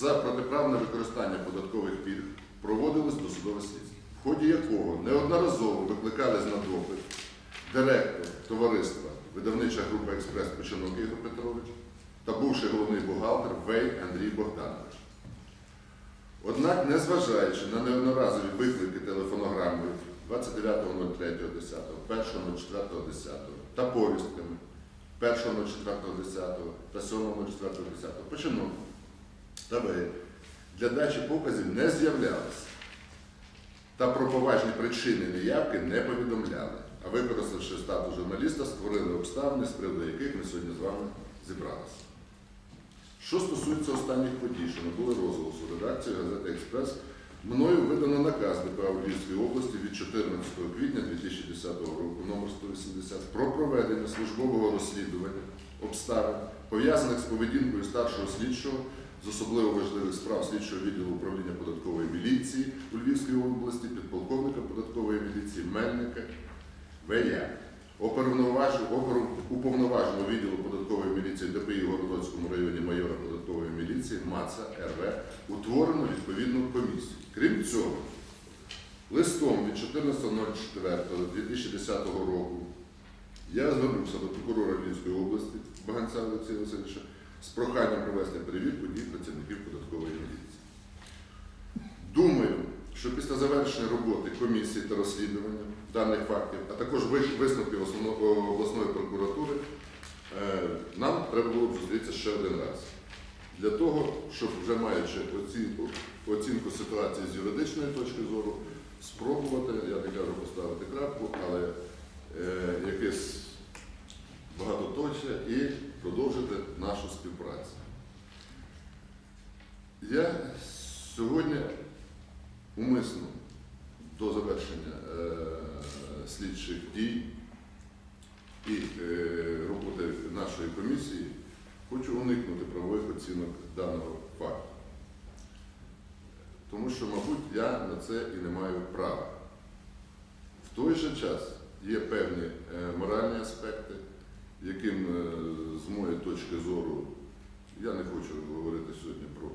за протиправне використання податкових пільг проводилось досудове слідство, в ході якого неодноразово викликались на допит директор товариства видавнича група Експрес Починок Ігор Петрович та бувший головний бухгалтер Вей Андрій Богданович. Однак, незважаючи на неодноразові виклики телефонограмою 29.03.10, 1.04.10 та повістками 1.04.10 та 7.04.10 починок та для дачі показів не з'являлися та про поважні причини неявки не повідомляли, а використавши статус журналіста, створили обставини, з приводу яких ми сьогодні з вами зібралися. Що стосується останніх подій, що набули розголосу редакції газети Експрес, мною видано наказ ДПА у Львівській області від 14 квітня 2010 року номер 180 про проведення службового розслідування обставин, пов'язаних з поведінкою старшого слідчого з особливо важливих справ слідчого відділу управління податкової міліції у Львівській області, підполковника податкової міліції Мельника В.Я. Уповноваженого відділу податкової міліції ДПІ в Городоцькому районі майора податкової міліції МАЦА РВ утворено відповідну комісію. Крім цього, листом від 14.04.2010 року я звернувся до прокурора Львівської області Баганця Олексія Васильовича з проханням провести перевірку дій працівників податкової міліції. Думаю, що після завершення роботи комісії та розслідування даних фактів, а також висновків обласної прокуратури, е, нам треба було б зустрітися ще один раз. Для того, щоб вже маючи оцінку, оцінку ситуації з юридичної точки зору, спробувати, я не кажу поставити продовжити нашу співпрацю. Я сьогодні умисно до завершення е, слідчих дій і е, роботи нашої комісії хочу уникнути правових оцінок даного факту. Тому що, мабуть, я на це і не маю права. В той же час є певні е, моральні аспекти, яким з моєї точки зору я не хочу говорити сьогодні про